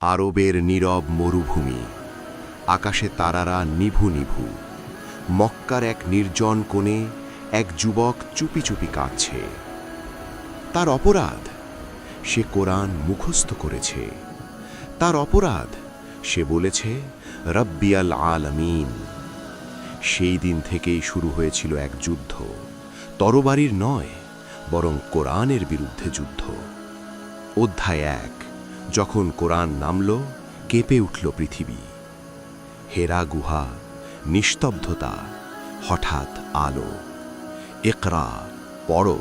আরবের নীরব মরুভূমি। আকাশে তারারা নিভু নিভু। মক্কার এক নির্জন কোণে এক যুবক চুপি চুপি কাঁদছে। তার অপরাধ সে কোরআন মুখস্থ করেছে। তার অপরাধ সে বলেছে, রব্বিয়াল আলামিন। সেই দিন থেকেই শুরু হয়েছিল এক যুদ্ধ। তরবারির নয়, বরং কোরআনের বিরুদ্ধে যুদ্ধ। অধ্যায় এক। যখন কোরআন নামল, কেঁপে উঠল পৃথিবী। হেরা গুহা, নিস্তব্ধতা, হঠাৎ আলো। একরা পড়ো।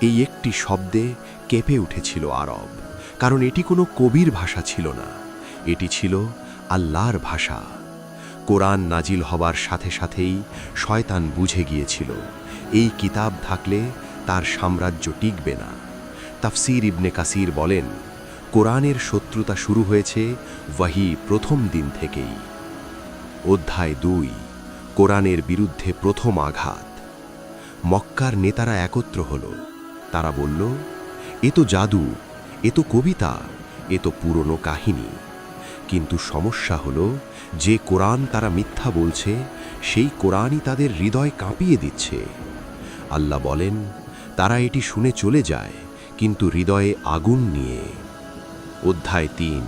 এই একটি শব্দে কেঁপে উঠেছিল আরব, কারণ এটি কোনো কবির ভাষা ছিল না। এটি ছিল আল্লাহর ভাষা। কোরআন নাজিল হবার সাথে সাথেই শয়তান বুঝে গিয়েছিল, এই কিতাব থাকলে তার সাম্রাজ্য টিকবে না। তাফসির ইবনে কাসির বলেন কোরআনের শত্রুতা শুরু হয়েছে ওয়াহি প্রথম দিন থেকেই। অধ্যায় দুই, কোরআনের বিরুদ্ধে প্রথম আঘাত। মক্কার নেতারা একত্র হল। তারা বলল, এ তো জাদু, এ তো কবিতা, এ তো পুরনো কাহিনী। কিন্তু সমস্যা হল, যে কোরআন তারা মিথ্যা বলছে, সেই কোরআনই তাদের হৃদয় কাঁপিয়ে দিচ্ছে। আল্লাহ বলেন, তারা এটি শুনে চলে যায়, কিন্তু হৃদয়ে আগুন নিয়ে। অধ্যায় তিন,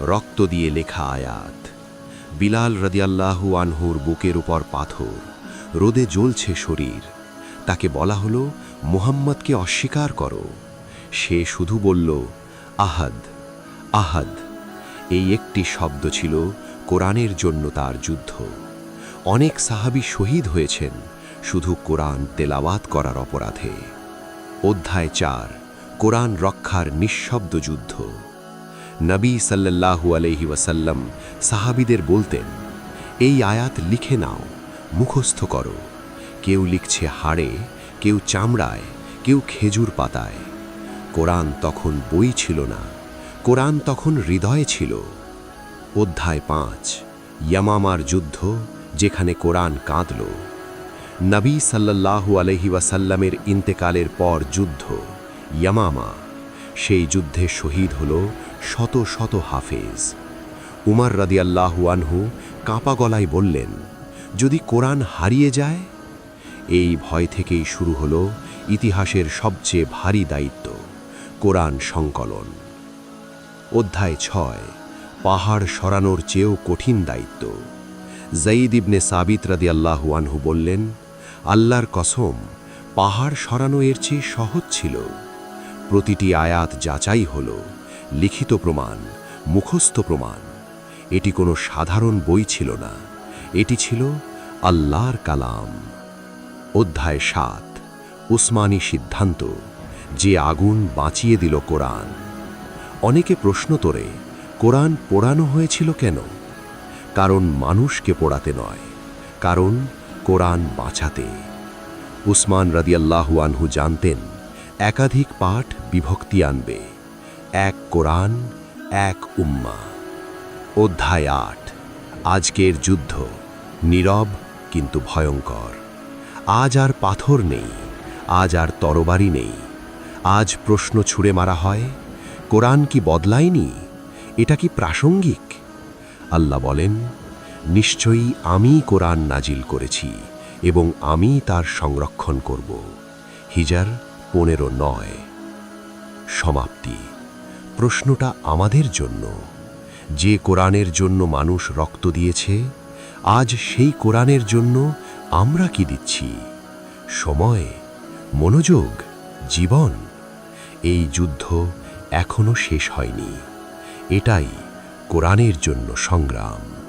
রক্ত দিয়ে লেখা আয়াত। বিলাল রদিয়াল্লাহু আনহুর বুকের উপর পাথর, রোদে জ্বলছে শরীর। তাকে বলা হলো, মুহাম্মদকে অস্বীকার করো। সে শুধু বলল, আহাদ আহাদ। এই একটি শব্দ ছিল কোরআনের জন্য তার যুদ্ধ। অনেক সাহাবী শহীদ হয়েছেন শুধু কোরআন তেলাওয়াত করার অপরাধে। অধ্যায় চার, কোরআন রক্ষার নিঃশব্দ যুদ্ধ। নবী সাল্লাল্লাহু আলহি ওয়াসাল্লাম সাহাবিদের বলতেন, এই আয়াত লিখে নাও, মুখস্থ করো। কেউ লিখছে হাড়ে, কেউ চামড়ায়, কেউ খেজুর পাতায়। কোরআন তখন বই ছিল না, কোরআন তখন হৃদয়ে ছিল। অধ্যায় পাঁচ, ইয়ামামার যুদ্ধ, যেখানে কোরআন কাঁদল। নবী সাল্লাল্লাহু আলহি ওয়াসাল্লামের ইন্তেকালের পর যুদ্ধ, ইয়ামামা। সেই যুদ্ধে শহীদ হল শত শত হাফেজ। উমার রাদিয়াল্লাহু আনহু কাঁপা গলায় বললেন, যদি কোরআন হারিয়ে যায়? এই ভয় থেকেই শুরু হল ইতিহাসের সবচেয়ে ভারী দায়িত্ব, কোরআন সংকলন। অধ্যায় ছয়, পাহাড় সরানোর চেয়েও কঠিন দায়িত্ব। জাইদ ইবনে সাবিত রাদিয়াল্লাহু আনহু বললেন, আল্লাহর কসম, পাহাড় সরানো এর চেয়ে সহজ ছিল। প্রতিটি আয়াত যাচাই হল লিখিত প্রমাণ, মুখস্থ প্রমাণ। এটি কোনো সাধারণ বই ছিল না। এটি ছিল আল্লাহর কালাম। অধ্যায় সাত, উসমানী সিদ্ধান্ত, যে আগুন বাঁচিয়ে দিল কোরআন। অনেকে প্রশ্ন তোরে, কোরআন পোড়ানো হয়েছিল কেন? কারণ মানুষকে পোড়াতে নয়, কারণ কোরআন বাঁচাতে। উসমান রাদিয়াল্লাহু আনহু জানতেন, একাধিক পাঠ বিভক্তি আনবে। এক কোরআন, এক উম্মা। অধ্যায় আট, আজকের যুদ্ধ। নীরব কিন্তু ভয়ঙ্কর। আজ আর পাথর নেই, আজ আর তরবারি নেই। আজ প্রশ্ন ছুঁড়ে মারা হয়, কোরআন কি বদলায়নি? এটা কি প্রাসঙ্গিক? আল্লাহ বলেন, নিশ্চয়ই আমি কোরআন নাজিল করেছি এবং আমি তার সংরক্ষণ করব। হিজার পনেরো নয়। সমাপ্তি। প্রশ্নটা আমাদের জন্য। যে কোরআনের জন্য মানুষ রক্ত দিয়েছে, আজ সেই কোরআনের জন্য আমরা কি দিচ্ছি? সময়, মনোযোগ, জীবন, এই যুদ্ধ এখনও শেষ হয়নি। এটাই কোরআনের জন্য সংগ্রাম।